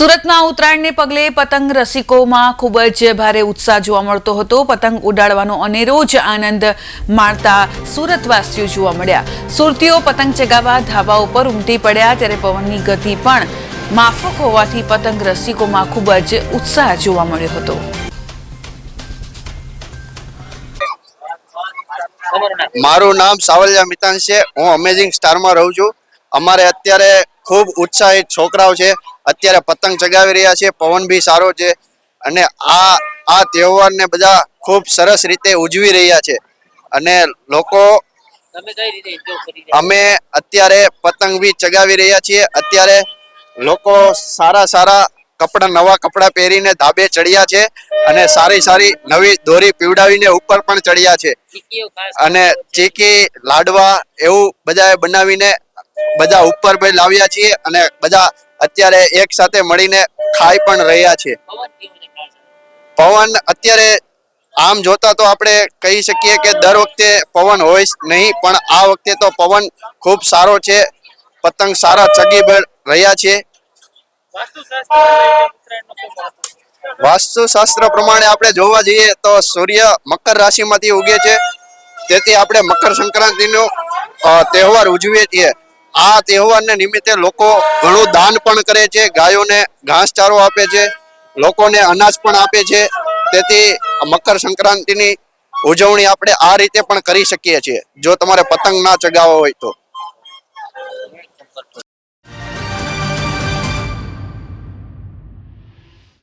સુરતમાં ઉત્તરાયણને પગલે પતંગ રસિકોમાં ખૂબ જ ભારે ઉત્સાહ જોવા મળતો હતો. પતંગ ઉડાડવાનો અનેરો જ આનંદ માણતા સુરતવાસીઓ જોવા મળ્યા. સુરતીઓ પતંગ ચગાવવા ધાબા ઉપર ઉમટી પડ્યા ત્યારે પવનની ગતિ પણ માફક હોવાથી પતંગ રસિકોમાં ખૂબ જ ઉત્સાહ જોવા મળ્યો હતો. મારું નામ સાવલિયા મિતાન છે. હું અમેઝિંગ સ્ટારમાં રહું છું. અમારે અત્યારે ખૂબ ઉત્સાહિત છોકરાઓ છે. અત્યારે પતંગ ચગાવી રહ્યા છે. પવન બી સારો છે. અને આ આ તહેવારને બધા ખૂબ સરસ રીતે ઉજવી રહ્યા છે. અને લોકો અમે અત્યારે પતંગ બી ચગાવી રહ્યા છીએ. અત્યારે લોકો સારા સારા કપડાં નવા કપડાં પહેરીને ધાબે ચડ્યા છે. અને સારી સારી નવી દોરી પીવડાવીને ઉપર પણ ચડ્યા છે. અને ચીકી લાડવા એવું બધાએ બનાવીને બધા ઉપર ભાઈ લાવ્યા છીએ અને બધા અત્યારે એક સાથે મળીને ખાઈ પણ રહ્યા છે પવન અત્યારે આમ જોતા તો આપણે કહી શકીએ કે દર વખતે પવન હોય નહીં, પણ આ વખતે તો પવન ખૂબ સારો છે. પતંગ સારા ચગી રહ્યા છે. વાસ્તુશાસ્ત્ર પ્રમાણે આપણે જોવા જઈએ તો સૂર્ય મકર રાશિમાંથી ઉગે છે. તેથી આપણે મકર સંક્રાંતિનો તહેવાર ઉજવીએ છીએ. આ તહેવારને નિમિત્તે લોકો ઘણું દાન પણ કરે છે, ગાયોને ઘાસચારો આપે છે, લોકોને અનાજ પણ આપે છે. તેથી મકર સંક્રાંતિની ઉજવણી આપણે આ રીતે પણ કરી શકીએ છીએ. જો તમારે પતંગ ના ચગાવવા હોય તો.